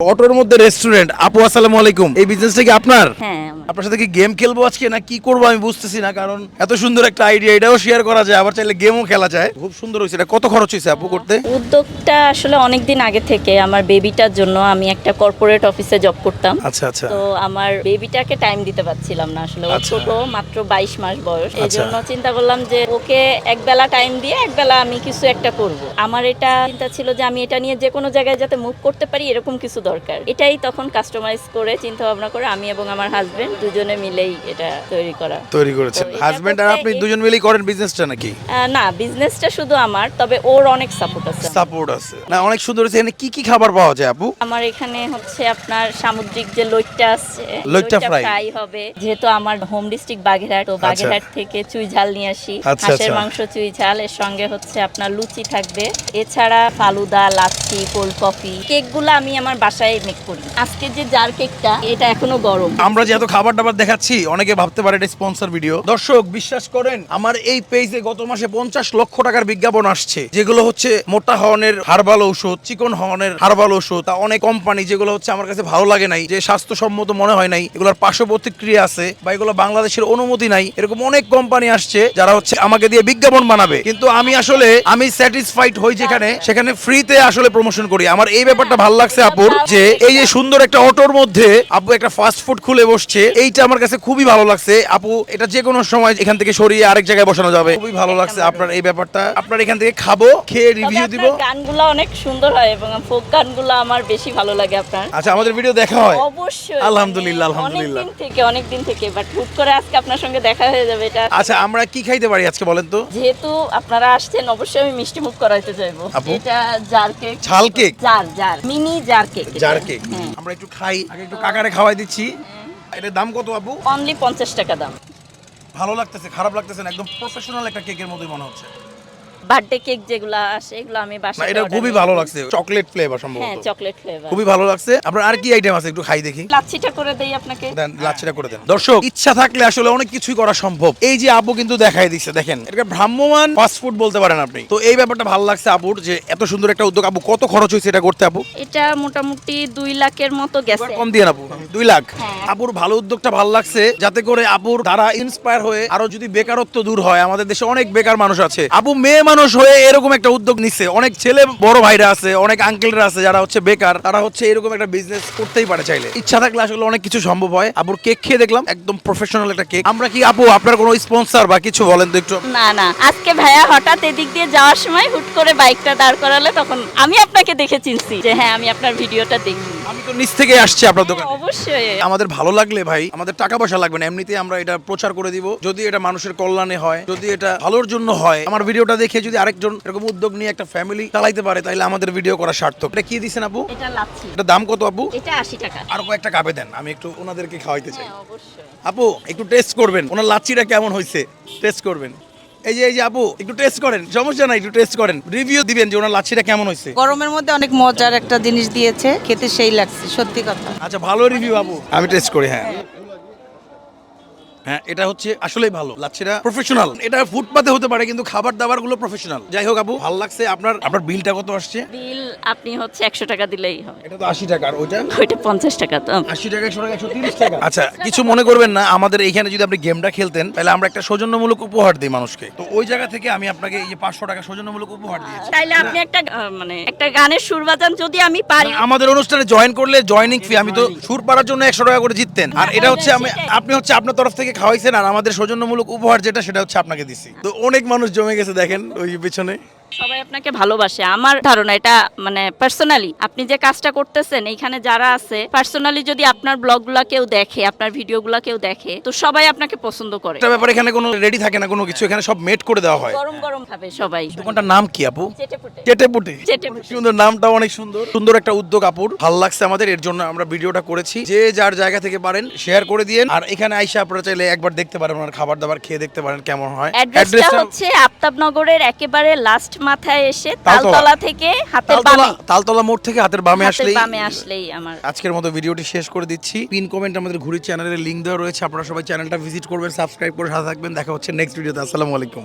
অটোর মধ্যে রেস্টুরেন্ট আপু আসসালামু আলাইকুম এই বিজনেসটা কি আপনার হ্যাঁ। আপনার সাথে কি গেম খেলব আজকে? না কি করব আমি বুঝতেছি না কারণ এত সুন্দর একটা আইডিয়া এটাও শেয়ার করা যায় আবার চাইলে গেমও খেলা যায়। খুব সুন্দর হয়েছে এটা কত খরচ হয়েছে আপু করতে? উদ্যোগটা আসলে অনেক দিন আগে থেকে আমার বেবিটার জন্য আমি একটা কর্পোরেট অফিসে জব করতাম। আচ্ছা আচ্ছা। তো আমার বেবিটাকে টাইম দিতে পারছিলাম না আসলে ও আচ্ছা। ছোট মাত্র বাইশ মাস বয়স। এই আচ্ছা। জন্য চিন্তা করলাম যে ওকে একবেলা টাইম দিয়ে এক বেলা আমি কিছু একটা করব। আমার এটা চিন্তা ছিল যে আমি এটা নিয়ে যে কোনো জায়গায় যাতে মুভ করতে পারি এরকম কিছু দরকার। এটাই তখন কাস্টমাইজ করে চিন্তা ভাবনা করে আমি এবং আমার হাজবেন্ড দুজনে মিলেই এটা তৈরি করা। তৈরি করেছেন। হাজবেন্ড আর আপনি দুজন মিলেই করেন বিজনেসটা নাকি? না বিজনেসটা শুধু আমার তবে ওর অনেক সাপোর্ট আছে সাপোর্ট আছে। না অনেক সুন্দর হয়েছে। এখানে কি কি খাবার পাওয়া যায় আপু? আমার এখানে হচ্ছে আপনার সামুদ্রিক যে লইট্টা আছে লইট্টা। ফ্রাই। হবে। যেহেতু আমার হোম ডিস্ট্রিক্ট বাগেরহাট তো বাগেরহাট থেকে চুই ঝাল নিয়ে আসি। আচ্ছা, হাঁসের আচ্ছা। মাংস চুই ঝাল এর সঙ্গে হচ্ছে আপনার লুচি থাকবে। এছাড়া ফালুদা লাচ্ছি কোল্ড কফি কেকগুলো আমি আমার বাসায় মেক করি। আজকে যে জার কেকটা এটা এখনও গরম। আমরা যে এত খাবার দাবার দেখাচ্ছি। অনেকে ভাবতে পারে এটা স্পন্সর ভিডিও দর্শক, বিশ্বাস করেন, আমার এই পেজে গত মাসে পঞ্চাশ লক্ষ টাকার বিজ্ঞাপন আসছে। যেগুলো হচ্ছে মোটা হওয়ানের হার্বাল ঔষধ, চিকন হওয়ানের হার্বাল ঔষধ, তা অনেক কোম্পানি যেগুলো হচ্ছে আমার কাছে ভালো লাগে নাই, যে স্বাস্থ্যসম্মত মনে হয় নাই, এগুলোর পার্শ্ব প্রতিক্রিয়া আছে, বা এগুলো বাংলাদেশের অনুমতি নাই, এরকম অনেক কোম্পানি আসছে, যারা হচ্ছে আমাকে দিয়ে বিজ্ঞাপন বানাবে। কিন্তু আমি আসলে, আমি স্যাটিসফাইড হই যেখানে, সেখানে ফ্রিতে আসলে প্রমোশন করি। আমার এই ব্যাপারটা ভালো লাগছে আপুর, যে এই যে সুন্দর একটা অটোর মধ্যে আপু একটা ফাস্ট ফুড খুলে বসছে এইটা আমার কাছে খুবই ভালো লাগছে। আপু এটা যে কোনো সময় এখান থেকে সরিয়ে আরেক জায়গায় বসানো যাবে। খুবই ভালো লাগছে আপনার এই ব্যাপারটা। আপনার এখান থেকে খাব খেয়ে রিভিউ দিব আপনার গানগুলো অনেক সুন্দর হয় এবং ফোক গানগুলো আমার বেশি ভালো লাগে আপনার। আচ্ছা আমাদের ভিডিও দেখা হয়। অবশ্যই। আলহামদুলিল্লাহ, মানে অনেক দিন থেকে অনেকদিন থেকে বাট হুট করে আজকে আপনার সঙ্গে দেখা হয়ে যাবে এটা। আচ্ছা আমরা কি খাইতে পারি আজকে বলেন তো? যেহেতু আপনারা আসছেন অবশ্যই আমি মিষ্টি মুখ করাইতে চাইব আপু? এটা জার কেক ঝাল cake jar jar mini jar cake jar cake আমরা একটু খাই আগে একটু কাকারে খাওয়াই দিচ্ছি। এটার দাম কত আপু? অনলি পঞ্চাশ টাকা দাম। ভালো লাগতেছে খারাপ লাগতেছে না একদম প্রফেশনাল একটা কেকের মতোই মনে হচ্ছে। বার্থডে কেক যেগুলো আসে এগুলো আমি বাসায় এটা খুবই ভালো লাগছে চকলেট ফ্লেভার হ্যাঁ চকলেট ফ্লেভার খুবই ভালো লাগছে। আপনার আর কি আইটেম আছে একটু খাই দেখি? লাচ্ছিটা করে দেই আপনাকে। দেন লাচ্ছিটা করে দেন। দর্শক ইচ্ছা থাকলে আসলে অনেক কিছুই করা সম্ভব। এই যে আপু কিন্তু দেখাই দিচ্ছে দেখেন। এটা ভ্রাম্যমান ফাস্ট ফুড বলতে পারেন আপনি। তো এই ব্যাপারটা ভালো লাগছে আপুর যে এত সুন্দর একটা উদ্যোগ। আপু কত খরচ হয়েছে এটা করতে আপু এটা মোটামুটি দুই লাখের মতো গেছে। কম দিয়ে আপু দুই লাখ। হ্যাঁ। আপুর ভালো উদ্যোগটা ভালো লাগছে যাতে করে আপুর দ্বারা ইন্সপায়ার হয়ে আরও যদি বেকারত্ব দূর হয় আমাদের দেশে অনেক বেকার মানুষ আছে। আপু মেয়ে মানুষ হয়ে এরকম একটা উদ্যোগ নিচ্ছে অনেক ছেলে বড় ভাইরা আছে, অনেক আঙ্কেলরা আছে যারা হচ্ছে বেকার, তারা হচ্ছে এরকম একটা বিজনেস করতেই পারে চাইলে। ইচ্ছা থাকলে আসলে অনেক কিছু সম্ভব হয়। আপুর কেক খেয়ে দেখলাম, একদম প্রফেশনাল একটা কেক আমরা কি আপু, আপনার কোনো স্পন্সর বা কিছু বলেন তো একটু? না না। আজকে ভাইয়া হঠাৎ এদিক দিয়ে যাওয়ার সময় হুট করে বাইকটা দাঁড় করালে তখন আমি আপনাকে দেখে চিনছি যে হ্যাঁ আমি আপনার ভিডিওটা দেখি আমি তো নিচ থেকে আসছি আপনার দোকানে। অবশ্যই। আমাদের ভালো লাগলে ভাই আমাদের টাকা পয়সা লাগবে না এমনিতে আমরা এটা প্রচার করে দিব। যদি এটা মানুষের কল্যাণে হয় যদি এটা ভালোর জন্য হয় আমার ভিডিওটা দেখে যদি আরেকজন এরকম উদ্যোগ নিয়ে একটা ফ্যামিলি চালাইতে পারে তাহলে আমাদের ভিডিও করা সার্থক। এটা কি দিছেন আপু? এটা লাচ্ছি। এটা দাম কত আপু? এটা আশি টাকা। আর কয়েকটা কাপে দেন আমি একটু ওনাদেরকে খাওয়াইতে চাই। হ্যাঁ অবশ্যই। আপু একটু টেস্ট করবেন। ওনার লাচ্ছিটা কেমন হয়েছে টেস্ট করবেন। এই যে এই যে আপু একটু টেস্ট করেন সমস্যা নাই একটু টেস্ট করেন। রিভিউ দিবেন যে ওনার লাচ্ছিটা কেমন হয়েছে। গরমের মধ্যে অনেক মজার একটা জিনিস দিয়েছে খেতে সেই লাগছে সত্যি কথা। আচ্ছা ভালো রিভিউ আপু। আমি টেস্ট করি হ্যাঁ। হ্যাঁ এটা হচ্ছে আসলেই ভালো। লাচ্ছিরা প্রফেশনাল এটা ফুটপাতে হতে পারে কিন্তু খাবার দাবারগুলো প্রফেশনাল যাই হোক আপু ভালো লাগছে আপনার আপনার বিলটা কত আসছে? বিল আপনি হচ্ছে একশো টাকা দিলেই হবে এটা তো আশি টাকা আর ওইটা? ওইটা পঞ্চাশ টাকা তো। আশি টাকা একশো টাকা একশো তিরিশ টাকা। আচ্ছা কিছু মনে করবেন না আমাদের এইখানে যদি আপনি গেমটা খেলতেন তাহলে আমরা একটা সৌজন্যমূলক উপহার দিই মানুষকে। তো ওই জায়গা থেকে আমি আপনাকে এই যে পাঁচশো টাকা সৌজন্যমূলক উপহার দিয়েছি। তাইলে আপনি একটা আহ, মানে একটা গানের সুর বাজান যদি আমি পারি। আমাদের অনুষ্ঠানে জয়েন করলে জয়নিং ফি আমি তো সুর পাড়ার জন্য একশো টাকা করে জিততেন। আর এটা হচ্ছে আমি আপনি হচ্ছে আপনার তরফ থেকে খাওয়াইছেন আর আমাদের সৌজন্যমূলক উপহার যেটা, সেটা হচ্ছে আপনাকে দিচ্ছি তো অনেক মানুষ জমে গেছে দেখেন ওই পিছনে। সবাই আপনাকে ভালোবাসে। আমার ধারণা এটা মানে পার্সোনালি আপনি যে কাজটা করতেছেন এইখানে যারা আছে পার্সোনালি যদি আপনার ব্লগগুলো কেউ দেখে আপনার ভিডিওগুলো কেউ দেখে তো সবাই আপনাকে পছন্দ করে। একটা ব্যাপার এখানে কোনো রেডি থাকে না কোনো কিছু এখানে সব মেড করে দেওয়া হয়। গরম গরম ভাবে সবাই। দোকানটার নাম কি আপু? চেটেপুটে। চেটেপুটে। চেটেপুটে। সুন্দর নামটা অনেক সুন্দর। সুন্দর একটা উদ্যোগ আপুর ভালো লাগছে আমাদের এর জন্য আমরা ভিডিওটা করেছি। যে যার জায়গা থেকে পারেন শেয়ার করে দিয়েন। আর এখানে আইসা আপনারা চাইলে একবার দেখতে পারেন ওনার খাবার দাবার খেয়ে দেখতে পারেন কেমন হয়। অ্যাড্রেসটা অ্যাড্রেসটা হচ্ছে আফতাবনগরের একেবারে লাস্ট মাথায় এসে তালতলা। থেকে হাতের তালতলা বামে। তালতলা মোড় থেকে হাতের বামে আসলেই বামে আসলেই আমার। আজকের মতো ভিডিওটি শেষ করে দিচ্ছি। পিন কমেন্ট আমাদের ঘুরি চ্যানেলের লিঙ্ক দেওয়া রয়েছে। আপনারা সবাই চ্যানেলটা ভিজিট করবেন সাবস্ক্রাইব করে সাথে থাকবেন। দেখা হচ্ছে নেক্সট ভিডিওতে আসসালামু আলাইকুম।